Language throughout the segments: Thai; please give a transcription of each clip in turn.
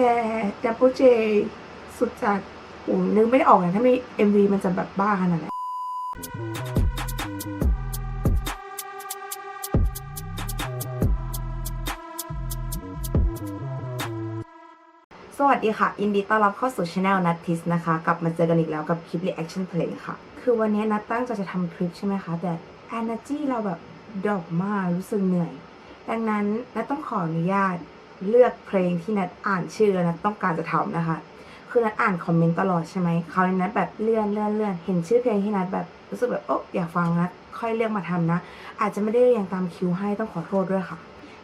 แกดับเบิลเจสุดจัดโอ้นึกไม่ได้ออกเลยถ้ามี MV มันจะแบบบ้าขนาดไหนสวัสดีค่ะ ยินดีต้อนรับเข้าสู่ช anel นัททิสนะคะ กลับมาเจอกันอีกแล้วกับคลิป reaction เพลงค่ะ คือวันนี้นัทตั้งใจจะทำคลิปใช่ไหมคะ แต่ energy เราแบบดรอปมากรู้สึกเหนื่อย ดังนั้นนัทต้องขออนุญาต เลือกเพลงที่นัทอ่านชื่อนัทต้องการจะทำนะคะ คือนัทอ่านคอมเมนต์ตลอดใช่ไหมคราวนี้นัทแบบเลื่อนเลื่อนเลื่อนเห็นชื่อเพลงที่นัทแบบรู้สึกแบบโอ๊ะอยากฟังนัทค่อยเลือกมาทำนะ อาจจะไม่ได้เรียงตามคิวให้ต้องขอโทษด้วยค่ะ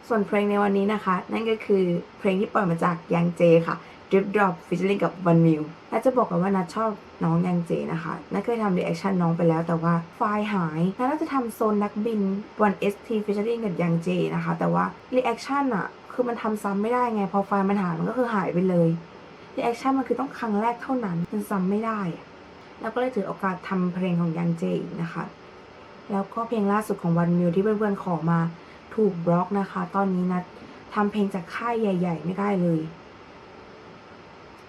ส่วนเพลงในวันนี้นะคะ นั่นก็คือเพลงที่ปล่อยมาจากยังเจค่ะ Drip Drop featuring กับ One Mil และจะบอกกันว่านัทชอบน้องยังเจนะคะนัทเคยทำ reaction น้องไปแล้วแต่ว่าไฟล์หายนัทน่าจะทำโซนนักบิน One ST featuring กับยังเจนะคะ แต่ว่า reaction อะ คือมันทำซ้ำไม่ได้ไง พอไฟล์มันหายมันก็คือหายไปเลย reaction มันคือต้องครั้งแรกเท่านั้นมันซ้ำไม่ได้ แล้วก็เลยถือโอกาสทำเพลงของยังเจอีกนะคะ แล้วก็เพลงล่าสุดของ One Mil ที่เพื่อนๆขอมาถูกบล็อกนะคะ ตอนนี้นัททำเพลงจากค่ายใหญ่ ๆ ไม่ได้เลย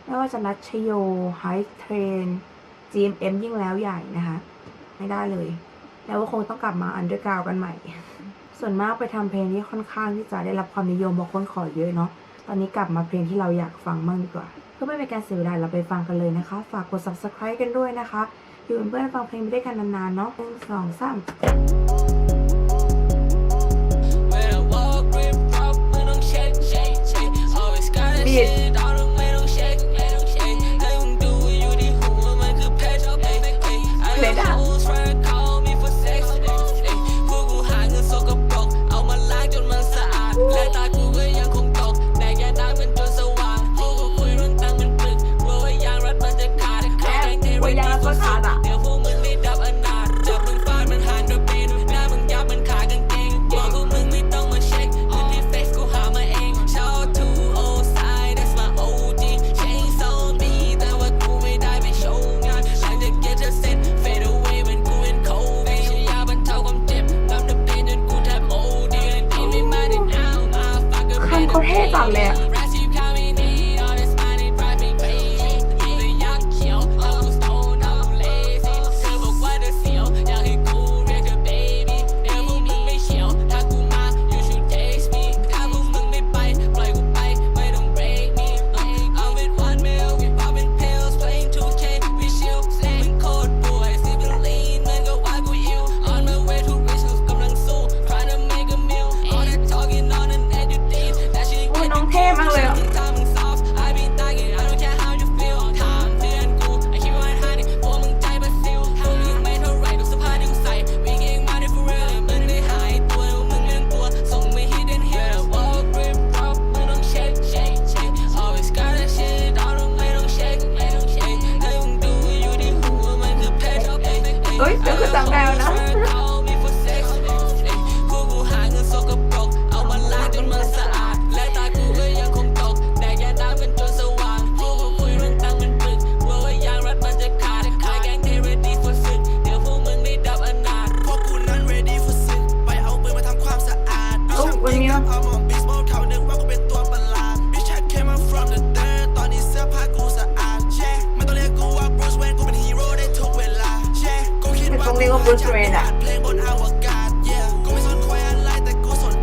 ไม่ว่าจะนัดชโยไฮเทรน GMM ยิ่งแล้วใหญ่นะคะ ไม่ได้เลย แล้วก็คงต้องกลับมาอันเดอร์กราวกันใหม่ ส่วนมากไปทำเพลงที่ค่อนข้างที่จะได้รับความนิยมบอกคนขอเยอะเนาะ ตอนนี้กลับมาเพลงที่เราอยากฟังบ้างดีกว่า เพื่อไม่เป็นการเสียเวลาเราไปฟังกันเลยนะคะ ฝากกด subscribe กันด้วยนะคะ อยู่เป็นเพื่อนฟังเพลงไปด้วยกันนานๆเนาะหนึ่งสองสาม When I เขาเท่จังเลยอะ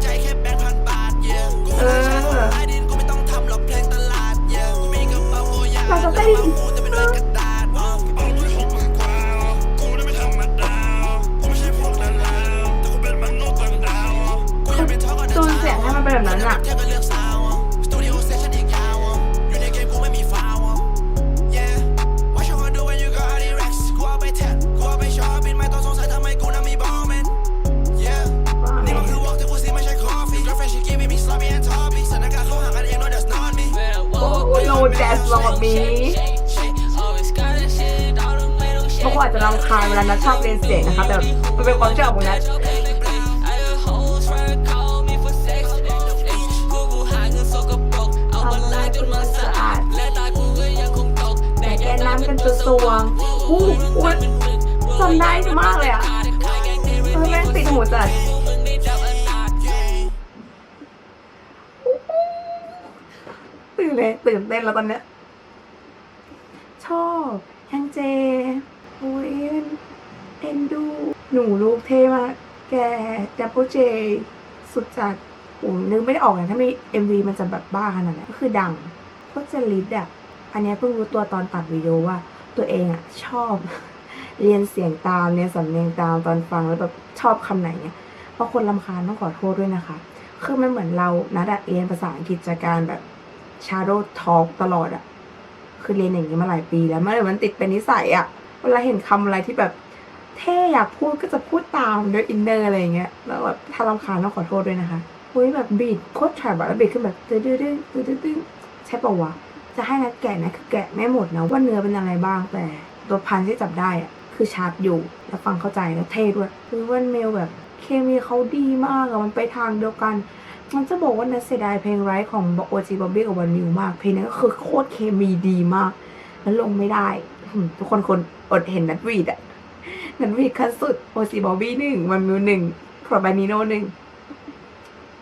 จแค่แบงค์พันบาท Yeah กูเออใช้ของใต้ดินกูไม่ต้องทำหรอกเพลงตลาด Yeah กูมีกระเป๋าโกยาเราจะได้แต่ว่ากูจะเป็น อ้โนแจสลองแบบนี้บางคนอาจจะรำคาญเวลานัทชอบเรียนเสียงนะคะแต่มันเป็นความชอบของนัทสะอาดน้ำกันตัวสวงอู้หูจำได้มากเลยอะเออแม่งติดหูจัด อยู่เลยตื่นเต้นแล้วตอนเนี้ย ชอบยังเจโอ้ยเอ็นดู หนูลูกเท่มาก แกดับเบิลเจ สุดจัดโอ้นึกไม่ได้ออกเลยถ้ามี MV มันจะแบบบ้าขนาดไหนก็คือดังโคตรจะลิดอะ อันนี้เพิ่งรู้ตัวตอนตัดวิดีโอว่า ตัวเองอะ ชอบ เรียนเสียงตามเรียนสำเนียงตามตอนฟังแล้วแบบชอบคำไหนเนี่ยเพราะคนลำคาญต้องขอโทษด้วยนะคะ คือมันเหมือนเรานัดเรียนภาษาอังกฤษจากการแบบ shadow talk ตลอดอะคือเรียนอย่างนี้มาหลายปีแล้วมันเลยมันติดเป็นนิสัยอะเวลาเห็นคำอะไรที่แบบ เท่อยากพูดก็จะพูดตามด้วยอินเนอร์อะไรอย่างเงี้ยแล้วแบบถ้ารำคาญต้องขอโทษด้วยนะคะอุ้ยแบบบีดโคตรแฉบแล้วบีดขึ้นแบบตื้อตื้อตื้อตื้อใช่ปะวะจะให้นัดแกะนะคือแกะไม่หมดนะว่าเนื้อเป็นอะไรบ้างแต่ตัวพันที่จับได้อะคือชัดอยู่แล้วฟังเข้าใจแล้วเท่ด้วยคือวันเมลแบบเคมีเขาดีมากอะมันไปทางเดียวกัน มันจะบอกว่านัดเสียดายเพลงไรของโอจีบอบบี้กับวันมิวมาก เพลงนั้นก็คือโคตรเคมีดีมาก แล้วลงไม่ได้ ทุกคนคนอดเห็นนัดวีดอะนัดวีดขั้นสุดโอจีบอบบี้หนึ่งวันมิวหนึ่งพรบานิโนหนึ่ง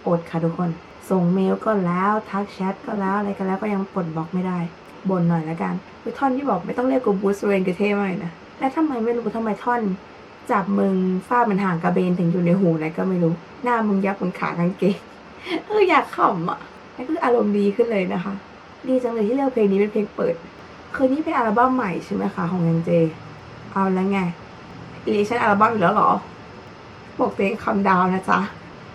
อดค่ะทุกคน ส่งเมลก็แล้วทักแชทก็แล้วอะไรก็แล้วก็ยังปลดบล็อกไม่ได้บ่นหน่อยละกันคือท่อนที่บอกไม่ต้องเรียกกูบูสเรนกระเท่มากเลยนะและทำไมไม่รู้ทำไมท่อนจับมึงฟาดมันห่างกระเบนถึงอยู่ในหูไหนก็ไม่รู้ หน้ามึงยับบนขากางเกง เอออยากขำอะนั่นคืออารมณ์ดีขึ้นเลยนะคะ ดีจังเลยที่เลือกเพลงนี้เป็นเพลงเปิด คืนนี้เป็นอัลบั้มใหม่ใช่ไหมคะของยังเจ เอาแล้วไงรีชั่นอัลบั้มอยู่แล้วเหรอบอกตัวเองคำดาวนะจ๊ะ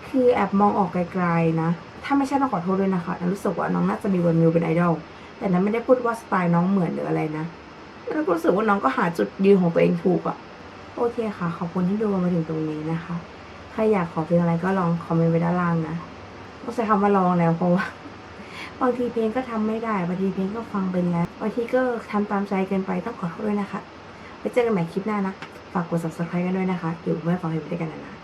คือแอบมองออกไกลๆนะ ถ้าไม่ใช่ต้องขอโทษด้วยนะคะนันรู้สึกว่าน้องน่าจะมีวันมิวเป็นไอดอล แต่นั้นไม่ได้พูดว่าสไตล์น้องเหมือนหรืออะไรนะแล้วก็รู้สึกว่าน้องก็หาจุดยืนของตัวเองถูกอะโอเคค่ะ ขอบคุณที่ดูมาถึงตรงนี้นะคะ ใครอยากขอเพลงอะไรก็ลองคอมเมนต์ไว้ด้านล่างนะ ต้องใช้คำว่าลองแล้วเพราะว่าบางทีเพลงก็ทำไม่ได้บางทีเพลงก็ฟังเป็นแล้วบางทีก็ทำตามใจเกินไปต้องขอโทษด้วยนะคะไว้เจอกันใหม่คลิปหน้านะ ฝากกด subscribe กันด้วยนะคะ อยู่เมื่อฟังเพลงด้วยกันนะ